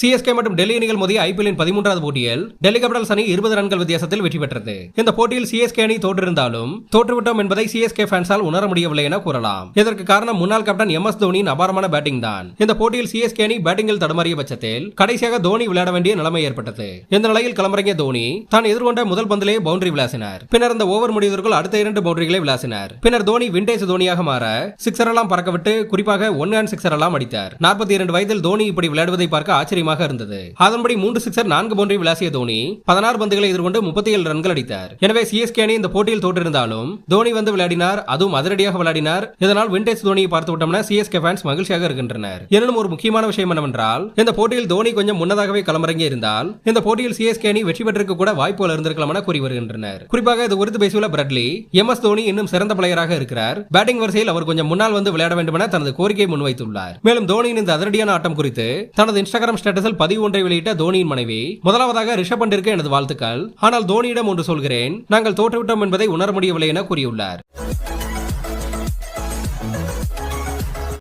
CSK மற்றும் டெல்லி அணிகள் மோதிய ஐபிஎல்லின் பதிமூன்றாவது போட்டியில் டெல்லி கேபிட்டல்ஸ் அணி இருபது ரன்கள் வித்தியாசத்தில் வெற்றி பெற்றது. இந்த போட்டியில் சிஎஸ்கே அணி தோற்றிருந்தாலும் தோற்றுவிட்டோம் என்பதை சிஎஸ்கே ஃபேன்ஸால் உணர முடியவில்லை என கூறலாம். இதற்கு காரணம் முன்னாள் கேப்டன் எம் எஸ் தோனியின் அபாரமான பேட்டிங் தான். இந்த போட்டியில் சிஎஸ்கே அணி பேட்டிங்கில் தடுமாறிய பட்சத்தில் கடைசியாக தோனி விளையாட வேண்டிய நிலைமை ஏற்பட்டது. இந்த நிலையில் களமிறங்கிய தோனி தான் எதிர்கொண்ட முதல் பந்திலே பவுண்டரி விளாசினார். பின்னர் இந்த ஓவர் முடிவதற்குள் அடுத்த இரண்டு பவுண்டரிகளை விளாசினார். பின்னர் தோனி விண்டேஜ் தோனியாக மாற சிக்ஸர் எல்லாம் பறக்கவிட்டு குறிப்பாக ஒன் ஹேண்ட் சிக்ஸர் எல்லாம் அடித்தார். நாற்பத்தி இரண்டு வயதில் தோனி இப்படி விளையாடுவதை பார்க்க ஆச்சரியம் அதிகமாக இருந்தது. அதன்படி மூன்று சிக்ஸர் நான்கு பவுண்டரி விளாசிய தோனி பதினாறு பந்துகளை எதிர்கொண்டு முப்பத்தி ஏழு ரன்கள் அடித்தார். எனவே சிஎஸ்கே அணி இந்த போட்டியில் தோற்றிருந்தாலும் தோனி வந்து விளையாடினார் அதுவும் அதிரடியாக விளையாடினார். இதனால் விண்டேஜ் தோனியை பார்த்து விட்டோம்னா சிஎஸ்கே ஃபேன்ஸ் மகிழ்ச்சியாக இருக்கின்றனர். எனினும் ஒரு முக்கியமான விஷயம் என்னவென்றால் இந்த போட்டியில் தோனி கொஞ்சம் முன்னதாகவே களமிறங்கி இருந்தால் இந்த போட்டியில் சிஎஸ்கே அணி வெற்றி பெற்றிருக்க கூட வாய்ப்புகள் இருந்திருக்கலாம் என கூறி வருகின்றனர். குறிப்பாக இது குறித்து பேசியுள்ள பிரட்லி எம் எஸ் தோனி இன்னும் சிறந்த பிளேயராக இருக்கிறார். பேட்டிங் வரிசையில் அவர் கொஞ்சம் முன்னால் வந்து விளையாட வேண்டும் என தனது கோரிக்கையை முன்வைத்துள்ளார். மேலும் தோனியின் இந்த அதிரடியான ஆட்டம் குறித்து தனது இன்ஸ்டாகிராம் ஸ்டேட்டஸில் பதிவு ஒன்றை வெளியிட்ட தோனியின் மனைவி. முதலாவதாக ரிஷப் பண்டிற்கு எனது வாழ்த்துக்கள். ஆனால் தோனியிடம் ஒன்று சொல்கிறேன். நாங்கள் தோற்றுவிட்டோம் என்பதை உணர முடியவில்லை என கூறியுள்ளார்.